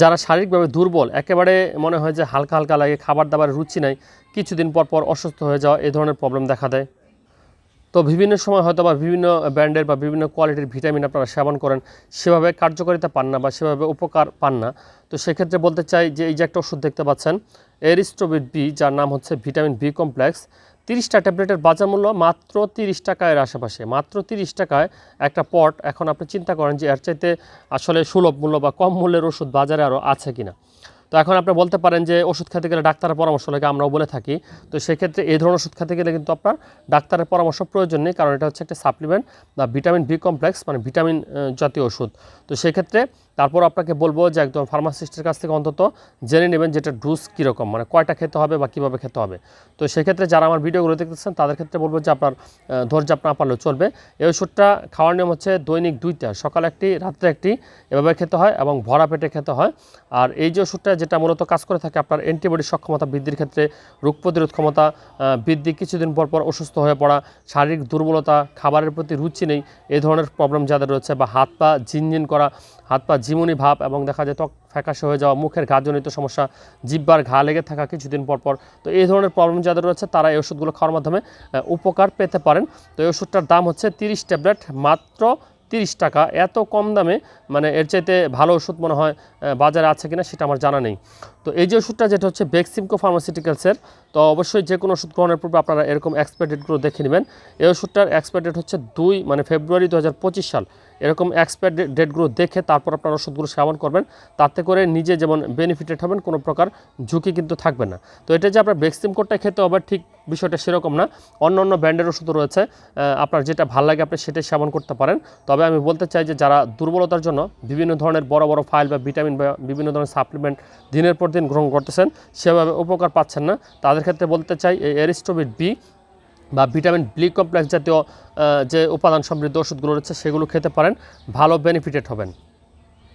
যারা শারীরিকভাবে দুর্বল, একেবারে মনে হয় যে হালকা হালকা লাগে খাবার দাবার রুচি নাই, কিছুদিন পর পর অসুস্থ হয়ে যাওয়া এই ধরনের প্রবলেম দেখা দেয়। তো বিভিন্ন সময় হয়তো বা বিভিন্ন ব্র্যান্ডের বা বিভিন্ন কোয়ালিটির ভিটামিন আপনারা সেবন করেন, সেভাবে কার্যকারিতা পান না বা সেভাবে উপকার পান না। তো সেক্ষেত্রে বলতে চাই যে এই যে একটা ওষুধ দেখতে পাচ্ছেন, এরিস্টোবিট বি, যার নাম হচ্ছে ভিটামিন বি কমপ্লেক্স। তিরিশটা ট্যাবলেটের বাজার মূল্য মাত্র তিরিশ টাকার আশেপাশে। মাত্র তিরিশ টাকায় একটা পট, এখন আপনি চিন্তা করেন যে এর চাইতে আসলে সুলভ মূল্য বা কম মূল্যের ওষুধ বাজারে আরও আছে কিনা। তো এখন আপনি বলতে পারেন যে ওষুধ খেতে গেলে ডাক্তারের পরামর্শ লাগে, আমরাও বলে থাকি। তো সেক্ষেত্রে এই ধরনের ওষুধ খেতে গেলে কিন্তু আপনার ডাক্তারের পরামর্শ প্রয়োজন নেই, কারণ এটা হচ্ছে একটা সাপ্লিমেন্ট বা ভিটামিন বি কমপ্লেক্স মানে ভিটামিন জাতীয় ওষুধ। তো সেক্ষেত্রে তারপর আপনাকে বলব যে একদম ফার্মাসিস্টের কাছ থেকে অন্তত জেনে নেবেন যেটা ডোজ কীরকম মানে কয়টা খেতে হবে বা কীভাবে খেতে হবে। তো সেক্ষেত্রে যারা আমার ভিডিওগুলো দেখতেছেন, তাদের ক্ষেত্রে বলব যে আপনার ধৈর্য আপনার পারলেও চলবে। এই ওষুধটা খাওয়ার নিয়ম হচ্ছে দৈনিক দুইটা, সকাল একটি, রাত্রে একটি, এভাবে খেতে হয় এবং ভরা পেটে খেতে হয়। আর এই যে ওষুধটা যেটা মূলত কাজ করে থাকে আপনার অ্যান্টিবডি সক্ষমতা বৃদ্ধির ক্ষেত্রে, রোগ প্রতিরোধ ক্ষমতা বৃদ্ধি, কিছুদিন পর পর অসুস্থ হয়ে পড়া, শারীরিক দুর্বলতা, খাবারের প্রতি রুচি নেই এই ধরনের প্রবলেম যাদের রয়েছে বা হাত পা ঝিনঝিন করা, হাত পা ঝিমুনি ভাব এবং দেখা যায় ত্বক ফ্যাকাশে হয়ে যাওয়া, মুখের ঘাজনিত সমস্যা, জিব্বার ঘা লেগে থাকা কিছুদিন পর পর। তো এই ধরনের প্রবলেম যাদের রয়েছে, তারা এই ওষুধগুলো খাওয়ার মাধ্যমে উপকার পেতে পারেন। তো এই ওষুধটার দাম হচ্ছে তিরিশ ট্যাবলেট মাত্র তিরিশ টাকা। এত কম দামে মানে এর চাইতে ভালো ওষুধ মনে হয় বাজারে আছে কিনা সেটা আমার জানা নেই। তো এই যে ওষুধটা, যেটা হচ্ছে বেক্সিমকো ফার্মাসিউটিক্যালসের তো অবশ্যই যে কোনো ওষুধ গ্রহণের পূর্বে আপনারা এরকম এক্সপায়ার ডেটগুলো দেখে নেবেন। এই ওষুধটার এক্সপায়ার ডেট হচ্ছে দুই মানে ফেব্রুয়ারি দু হাজার পঁচিশ সাল। এরকম এক্সপায়ার ডেটগুলো দেখে তারপর আপনারা ওষুধগুলো সেবন করবেন। তাতে করে নিজে যেমন বেনিফিটেড হবেন, কোনো প্রকার ঝুঁকি কিন্তু থাকবে না। তো এটা যে আপনার ভ্যাকসিন খেতে হবে, ঠিক বিষয়টা সেরকম না। অন্য অন্য ব্র্যান্ডের ওষুধ রয়েছে। আপনার যেটা ভালো লাগে আপনি সেটাই সেবন করতে পারেন। তবে আমি বলতে চাই যে যারা দুর্বলতার জন্য বিভিন্ন ধরনের বড় বড় ফাইল বা ভিটামিন বা বিভিন্ন ধরনের সাপ্লিমেন্ট দিনের পর দিন গ্রহণ করতেছেন, সেভাবে উপকার পাচ্ছেন না। তাদের ক্ষেত্রে বলতে চাই এই এরিস্টোবিট বি বা ভিটামিন বি কমপ্লেক্স জাতীয় যে উপাদান সমৃদ্ধ ওষুধগুলো রয়েছে সেগুলো খেতে পারেন। ভালো বেনিফিটেড হবেন।